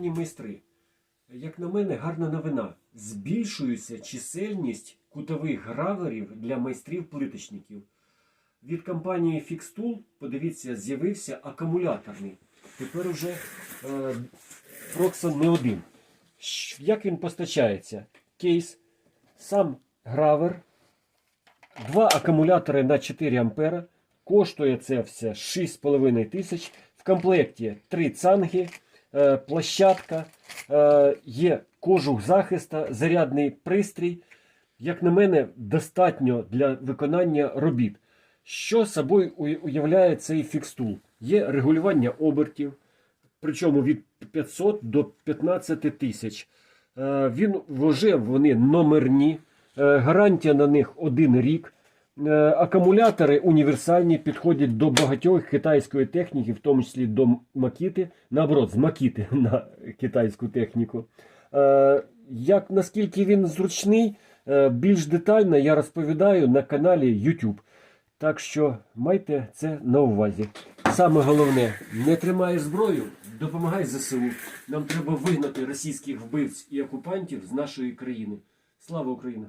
Майстри, як на мене, гарна новина. Збільшується чисельність кутових граверів для майстрів-плиточників. Від компанії Fixtool, подивіться, з'явився акумуляторний. Тепер уже е, Proxon не один. Як він постачається? Кейс, сам гравер, два акумулятори на 4 ампера. Коштує це все 6,5 тисяч. В комплекті 3 цанги, площадка, е, є кожух захиста, зарядний пристрій. Як на мене, достатньо для виконання робіт. Що собою уявляє цей фікстул? Є регулювання обертів, причому від 500 до 15 тисяч. Е, Він вже вони номерні, е, гарантія на них один рік. Е, Акумулятори універсальні, підходять до багатьох китайської техніки, в тому числі до Макіти, наоборот, з Макіти на китайську техніку. Е, Як наскільки він зручний, е, більш детально я розповідаю на каналі YouTube. Так що майте це на увазі. Саме головне, не тримай зброю, допомагай ЗСУ. Нам треба вигнати російських вбивць і окупантів з нашої країни. Слава Україні!